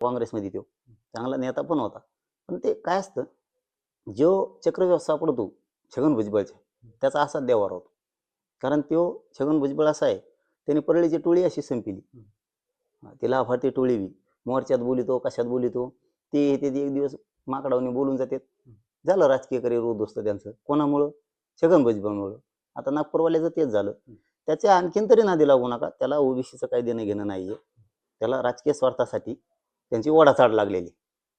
काँग्रेसमध्ये तो. चांगला नेता पण होता. पण ते काय असतं जो चक्रव्यवस्था सापडतो छगन भुजबळच्या त्याचा असा देवार होतो. कारण तो छगन भुजबळ असा आहे त्याने परळीची टोळी अशी संपली. ती लाभार्थी टोळी बी. मोर्चात बोलितो कशात बोलितो ते येते ते एक दिवस माकडावनी बोलून जातात. झालं राजकीय करिअर उद्ध्वस्त त्यांचं. कोणामुळं? छगन भुजबळमुळं. आता नागपूरवाल्याचं तेच झालं. त्याच्या आणखीन तरी नादी लागू नका. त्याला ओबीसीचं काही देणं घेणं नाहीये. त्याला राजकीय स्वार्थासाठी त्यांची ओढाचाड लागलेली.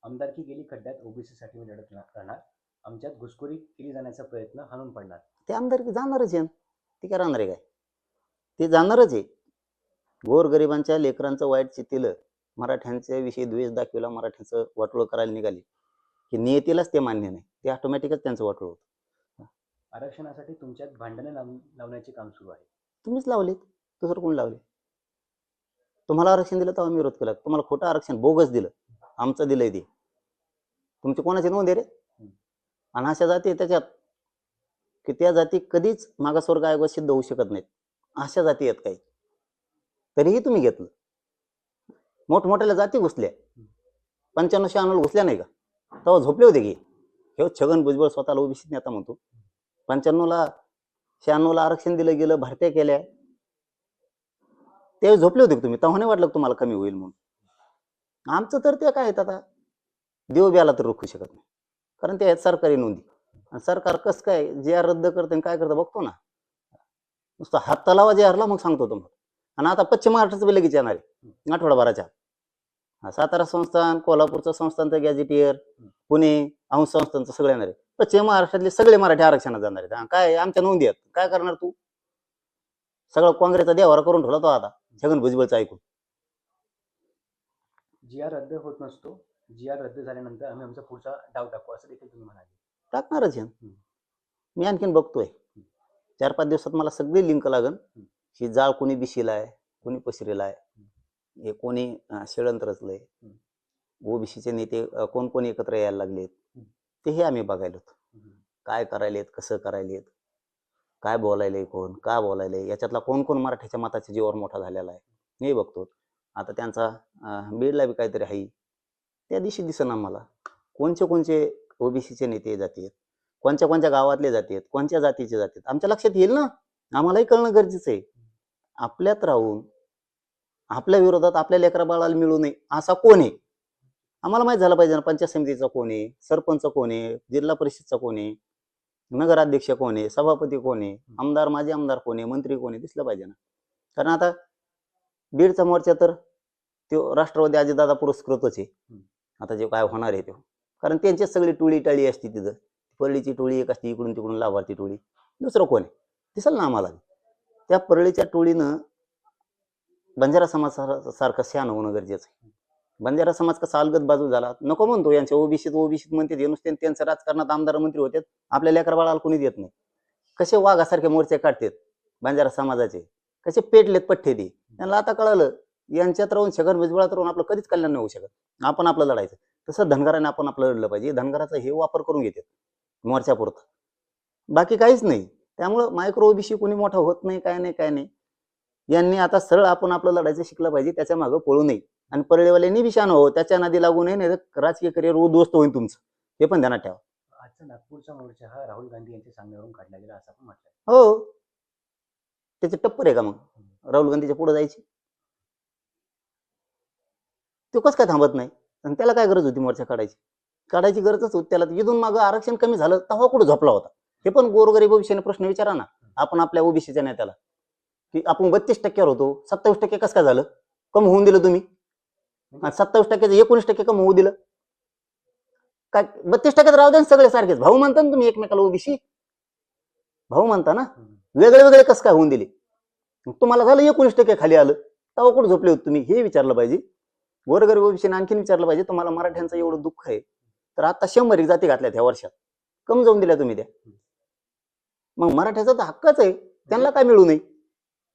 आमदारकी गेली खड्ड्यात ओबीसी साठी मी लढत राहणार आमच्यात घुसखोरी केली जाण्याचा प्रयत्न हाणून पडणार. ते आमदार जाणारच आहे. ते काय राहणार आहे काय? ते जाणारच आहे. गोरगरिबांच्या लेकरांचं वाईट चितीलं मराठ्यांच्या विषयी द्वेष दाखविला मराठ्यांचं वाटोळं करायला निघाली. की नियतीलाच ते मान्य नाही. ते ऑटोमॅटिकच त्यांचं वाटोळं होतं. आरक्षणासाठी तुमच्यात भांडणं लाव- लावण्याचे काम सुरू आहे. तुम्हीच लावलेत. दुसरं कोण लावले तुम्हाला आरक्षण दिलं तेव्हा विरोध केला. तुम्हाला खोटं आरक्षण बोगस दिलं. आमचं दिलंय ते. तुमची कोणाची नोंद आहे रे? आणि अशा जाती त्याच्यात की त्या जाती कधीच मागासवर्ग आयोग सिद्ध होऊ शकत नाहीत. अशा जाती आहेत काही. तरीही तुम्ही घेतलं. मोठमोठ्याला जाती घुसल्या. पंच्याण्णव शहाण्णव घुसल्या नाही का? तेव्हा झोपले होते की. हे छगन भुजबळ स्वतःला ओबीसी नेता म्हणतो. पंच्याण्णवला शहाण्णवला आरक्षण दिलं गेलं भरत्या केल्या. त्यावेळी झोपले होते तुम्ही? तेव्हा नाही वाटलं तुम्हाला कमी होईल म्हणून? आमचं तर ते काय आहेत आता? देव ब्याला तर रोखू शकत नाही. कारण ते आहेत सरकारी नोंदी. आणि सरकार कसं काय जे आर रद्द करते आणि काय करतं बघतो ना. नुसतं हात तलावा जे आरला मग सांगतो तुम्हाला. आणि आता पश्चिम महाराष्ट्राचं बी लगेच येणार आहे. आठवडाभराच्या सातारा संस्थान कोल्हापूरचं संस्थानचं गॅजेटियर पुणे अंश संस्थानचं सगळे येणार आहे. पश्चिम महाराष्ट्रातले सगळे मराठी आरक्षणात जाणार आहेत. काय आमच्या नोंदी आहेत. काय करणार तू? सगळं काँग्रेसचा देवारा करून ठेवला तो आता. छगन भुजबळचं ऐकून. जी आर रद्द होत नसतो जी आर रद्द झाल्यानंतर आम्ही आमचा पुढचा डाव टाकू असं देखील तुम्ही म्हणाले. टाकणारच आहे. मी आणखीन बघतोय. चार पाच दिवसात मला सगळी लिंक लागन. ही जाळ कोणी बिशीला आहे कोणी पसरीला आहे हे कोणी अं, षडयंत्र रचलंय ओबीसीचे नेते अं, कोण कोण एकत्र यायला लागलेत तेही आम्ही बघायला काय करायलेत कसं करायलेत काय बोलायलंय कोण? का बोलायलंय? याच्यातला कोण कोण मराठीच्या मताच्या जीवावर मोठा झालेला आहे? हे बघतो. आता त्यांचा बीडला बी काहीतरी आहे त्या दिवशी दिसन आम्हाला. कोणचे कोणचे ओबीसीचे नेते जातीत कोणत्या कोणत्या गावातले जातीत कोणत्या जातीचे जातीत आमच्या लक्षात येईल ना? आम्हालाही कळणं गरजेचं आहे. आपल्यात राहून आपल्या विरोधात आपल्या लेकरा बाळाला मिळू नये असा कोण आहे? आम्हाला माहीत झालं पाहिजे ना पंचायत समितीचा कोण आहे? सरपंच कोण आहे? जिल्हा परिषदचा कोण आहे? नगराध्यक्ष कोण आहे? सभापती कोण आहे? आमदार माजी आमदार कोण आहे? मंत्री कोण आहे? दिसलं पाहिजे ना. कारण आता बीडचा मोर्चा तर तो राष्ट्रवादी अजितदादा पुरस्कृतच आहे. आता जे काय होणार आहे तो. कारण त्यांचीच सगळी टोळी टाळी असते तिथं. परळीची टोळी एक असते इकडून तिकडून लाभार्थी टोळी. दुसरं कोण आहे? दिसल ना आम्हाला. त्या परळीच्या टोळीनं बंजारा समाज सार- सारखं शहाण होणं गरजेचं आहे. बंजारा समाज कसा अलगद बाजू झाला? नको म्हणतो यांच्या ओबीसीत ओबीसीत म्हणते हे नुसते त्यांचं राजकारणात आमदार मंत्री होते आपल्या लेकर बाळाला कोणी देत नाही. कसे वाघासारखे मोर्चे काढतात बंजारा समाजाचे? कसे पेटलेत पठ्ठे ते? त्यांना आता कळलं यांच्यात राहून छगन भुजबळात राहून आपलं कधीच कल्याण नाही होऊ शकत. आपण आपलं लढायचं. तसं धनगराने आपण आपलं लढलं पाहिजे. धनगराचा हे वापर करून घेतात मोर्चापुरता बाकी काहीच नाही. त्यामुळं मायक्रो ओबीसी कोणी मोठा होत नाही काय नाही काय नाही. यांनी आता सरळ आपण आपलं लढायचं शिकलं पाहिजे त्याच्या मागं पळू नये. आणि परळीवाल्यांनी विषाण हो त्याच्या नादी लागू नये नाही तर राजकीय करिअर उद्ध्वस्त होईल तुमचं. हे पण ध्यानात ठेवा. आजचा नागपूरचा मोर्चा हा राहुल गांधी यांच्या सांगण्यावरून काढला गेला असं आपण म्हटलं हो. त्याचे टप्पर आहे का मग? राहुल गांधीच्या पुढे जायची? तो कसं काय थांबत नाही? आणि त्याला काय गरज होती मोर्चा काढायची? काढायची गरजच होती. त्याला इथून मागं आरक्षण कमी झालं तेव्हा कुठं झोपला होता? हे पण गोरगरीब ओबीसीने प्रश्न विचारा ना. आपण आपल्या ओबीसीच्या नेत्याला. की आपण बत्तीस टक्क्यावर होतो सत्तावीस टक्के कसं काय झालं? कम होऊन दिलं तुम्ही. आणि सत्तावीस टक्क्याचं एकोणीस टक्के कम होऊ दिलं. काय बत्तीस टक्क्यात राहू द्या सगळे सारखेच. भाऊ म्हणता ना तुम्ही एकमेकाला ओबीसी? भाऊ म्हणता ना? वेगळे वेगळे कसं काय होऊन दिले? तुम्हाला झालं एकोणीस टक्के खाली आलं. तेव्हा कुठं झोपले होते तुम्ही? हे विचारलं पाहिजे. गोरगरीब ओबीसीने आणखीन विचारलं पाहिजे. तुम्हाला मराठ्यांचं एवढं दुःख आहे. तर आता शंभर एक जाती घातल्यात ह्या वर्षात. कम जाऊन दिल्या तुम्ही त्या. मग मराठ्याचा तर हक्कच आहे. त्यांना काय मिळू नये?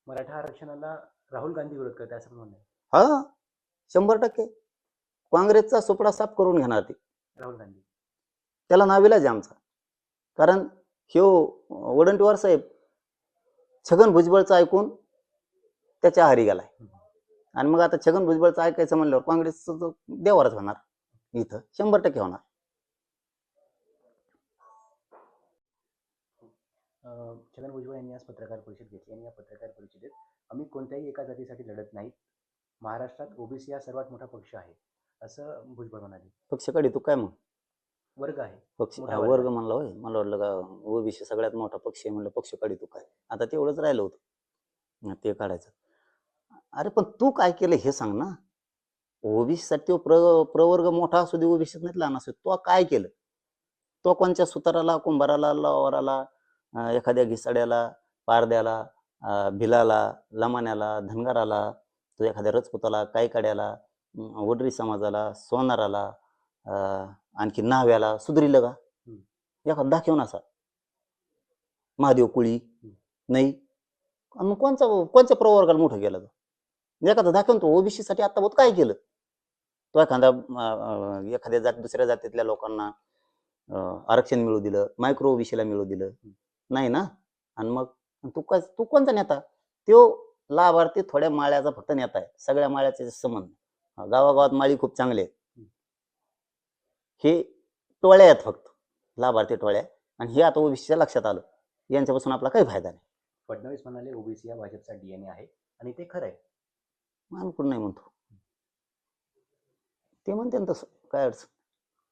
मराठा आरक्षणाला राहुल गांधी विरोध करते असं म्हणणं हा. शंभर टक्के. काँग्रेसचा सुपडा साफ करून घेणार ते. राहुल गांधी. त्याला नाविलाज आहे आमचा. कारण ह्यो वडंटीवार साहेब छगन भुजबळचं ऐकून त्याच्या आहारी गेलाय. आणि मग आता छगन भुजबळचं ऐकायचं म्हणल्यावर काँग्रेसचं देवारच होणार. इथं शंभर टक्के होणार. छगन भुजबळ यांनी आज पत्रकार परिषद घेतली आणि या पत्रकार परिषदेत आम्ही कोणत्याही एका जातीसाठी लढत नाहीत. महाराष्ट्रात ओबीसी हा सर्वात मोठा पक्ष आहे. असं भुजबळ म्हणाले. पक्ष काढी तू काय मग? वर्ग आहे. पक्ष मोठा हा, वर्ग. वर्ग म्हणला होय. मला वाटलं का ओबीसी सगळ्यात मोठा पक्ष आहे म्हणलं पक्ष काढी तू काय? आता तेवढंच राहिलं होतं. हा, ते काढायचं. अरे पण तू काय केलं हे सांग ना. ओबीसी साठी तो प्र प्रवर्ग मोठा असू दे ओबीसीत नाही लहान असू दे. तो काय केलं? तो कोणत्या सुताराला कुंभाराला लवाराला अं, एखाद्या घिसाड्याला पारद्याला अं, भिलाला लमाण्याला धनगराला तो एखाद्या रजपुताला कायकाड्याला वडरी समाजाला सोनाराला आणखी नाव्याला सुधरीलं का? एखादा दाखवून असा. महादेव कुळी नाही मग कोणचा कोणत्या प्रवर्गाला मोठं केलं तो एखादा दाखवून तो ओबीसी साठी आता बहुत काय केलं? तो एखादा एखाद्या जात दुसऱ्या जातीतल्या लोकांना आरक्षण मिळू दिलं मायक्रो ओबीसीला मिळू दिलं. नाही ना? आणि मग तू काय तू कोणता नेता? तो लाभार्थी थोड्या माळ्याचा फक्त नेता आहे. सगळ्या माळ्याचे संबंध. गावागावात माळी खूप चांगले आहेत. हे टोळ्या आहेत फक्त. लाभार्थी टोळ्या आणि हे आता ओबीसीच्या लक्षात आलं. यांच्यापासून आपला काही फायदा नाही. फडणवीस म्हणाले ओबीसी हा भाजपचा डीएनए आहे. आणि ते खरं आहे. आम्ही कुठं नाही म्हणतो. ते म्हणते ना तसं. काय अडचण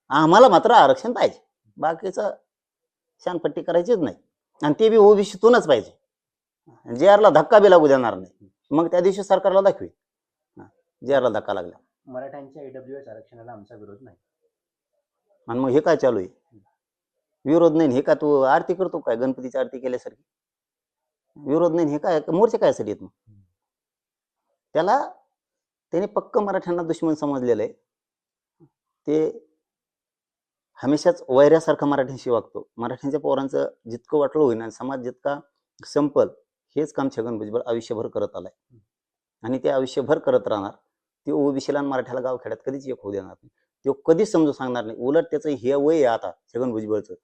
आम्हाला मात्र आरक्षण पाहिजे. बाकीचं शानपट्टी करायचीच नाही. आणि ते बी ओबीसीतूनच पाहिजे. जे आरला धक्का बी लागू देणार नाही. मग त्या दिवशी सरकारला दाखवी. जे आरला धक्का लागला. मराठ्यांच्या ईडब्ल्यू एस आरक्षणाला आमचा विरोध नाही. आणि मग हे काय चालू आहे? विरोध नाही. हे का तू आरती करतो काय? गणपतीची आरती केल्यासारखी? विरोध नाही. हे काय? मोर्चे काय साठी येत मग? त्याला त्याने पक्क मराठ्यांना दुश्मन समजलेलं आहे. ते हमेशाच वैऱ्यासारखं मराठ्यांशी वागतो. मराठ्यांच्या पोरांचं जितकं वाटलं होईन आणि समाज जितका संपल हेच काम छगन भुजबळ आयुष्यभर करत आलाय. आणि ते आयुष्यभर करत राहणार ते ओबीसीला आणि मराठ्याला गावखेड्यात कधीच एक होऊ देणार नाही. तो कधीच समजून सांगणार नाही. उलट त्याचं हे वय आहे आता छगन भुजबळचं.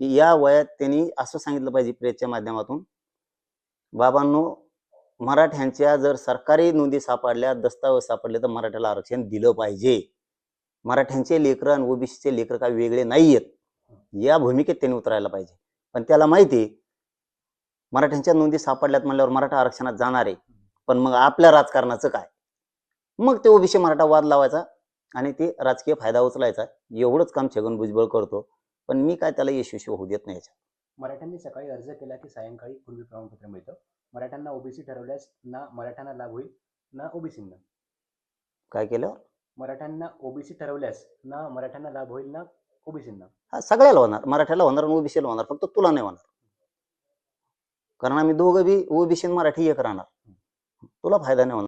की या वयात त्यांनी असं सांगितलं पाहिजे प्रेसच्या माध्यमातून बाबांनो मराठ्यांच्या जर सरकारी नोंदी सापडल्या दस्तावेज सापडले तर मराठ्याला आरक्षण दिलं पाहिजे. मराठ्यांचे लेकर आणि ओबीसीचे लेकर काही वेगळे नाही आहेत या भूमिकेत त्यांनी उतरायला पाहिजे. पण त्याला माहिती आहे, मराठ्यांच्या नोंदी सापडल्यात म्हणल्यावर मराठा आरक्षणात जाणार आहे. पण मग आपल्या राजकारणाचं काय? मग ते ओबीसी मराठा वाद लावायचा आणि ते राजकीय फायदा उचलायचा. एवढंच काम छगन भुजबळ करतो. पण मी काय त्याला यशस्वी होऊ देत नाही याच्यात. मराठ्यांनी सकाळी अर्ज केला की सायंकाळी पूर्वी प्रमाणपत्र मिळतं. मराठ्यांना ओबीसी ठरवल्यास ना मराठ्यांना लाभ होईल ना ओबीसींना. काय केल्यावर मराठ्यांना ओबीसी ठरवल्यास ना मराठ्यांना लाभ होईल ना ओबीसींना. हा सगळ्याला होणार. मराठ्याला होणार आणि ओबीसीला होणार. फक्त तुला नाही होणार. कारण आम्ही दोघं बी ओबीसी मराठी एक राहणार. तुला फायदा नाही होणार.